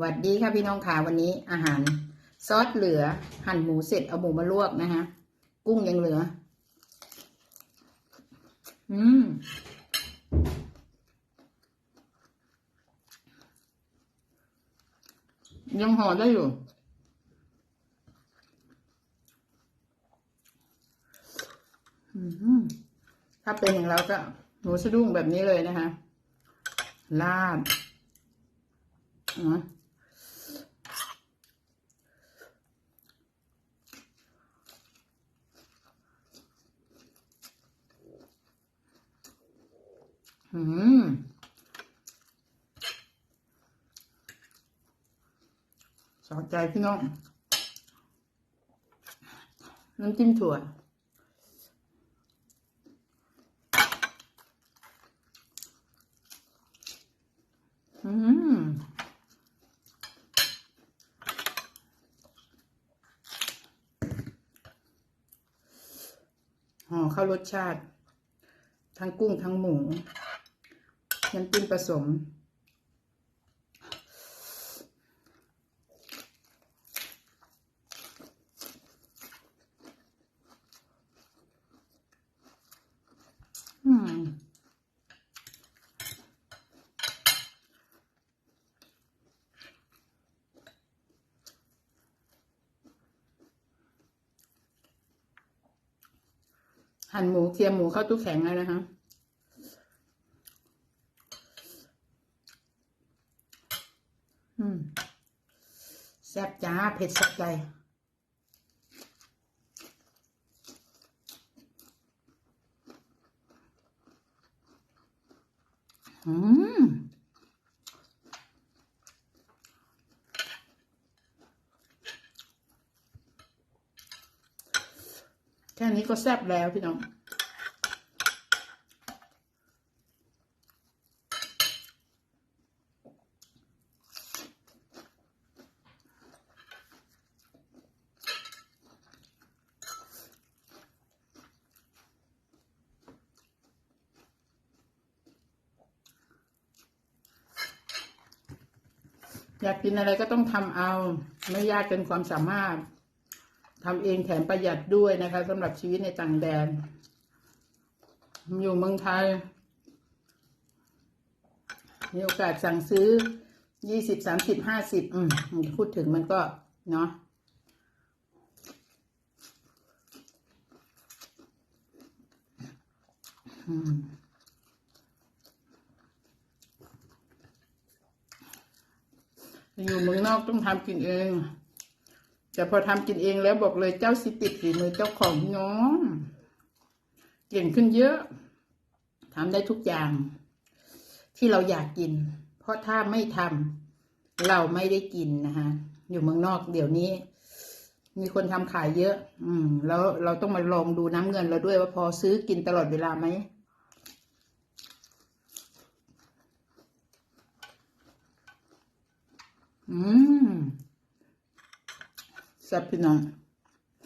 หวัดดีค่ะพี่น้องค่ะวันนี้อาหาร ซอสเหลือ หั่นหมูเสร็จเอาหมูมาลวกนะคะกุ้งยังเหลือ อืมยังห่อได้อยู่ ถ้าเป็นอย่างเราก็หมูสะดุ้งแบบนี้เลยนะคะ ลาบอ๋อ อืมสนใจพี่น้อง น้ำจิ้มถั่วอืมห่อเข้ารสชาติ ทั้งกุ้งทั้งหมู น้ำจิ้มผสม อืมหั่นหมูเทียมหมูเข้าตู้แข็งแล้วนะคะ อืม แซ่บจ้าเผ็ดสะใจอืมแค่นี้ก็แซ่บแล้วพี่น้อง อยากกินอะไรก็ต้องทำเอา ไม่ยากเกินความสามารถทำเองแถมประหยัดด้วยนะคะสำหรับชีวิตในต่างแดน อยู่เมืองไทย มีโอกาสสั่งซื้อยี่สิบสามสิบห้าสิบอืมพูดถึงมันก็ เนาะอืม อยู่เมืองนอกต้องทำกินเอง แต่พอทำกินเองแล้วบอกเลยเจ้าสิติดฝีมือเจ้าของน้องเก่งขึ้นเยอะทำได้ทุกอย่าง ที่เราอยากกิน เพราะถ้าไม่ทำเราไม่ได้กินนะคะอยู่เมืองนอกเดี๋ยวนี้ มีคนทำขายเยอะ อืม แล้วเราต้องมาลองดูน้ำเงินเราด้วยว่าพอซื้อกินตลอดเวลาไหม อืมแซ่บพี่น้อง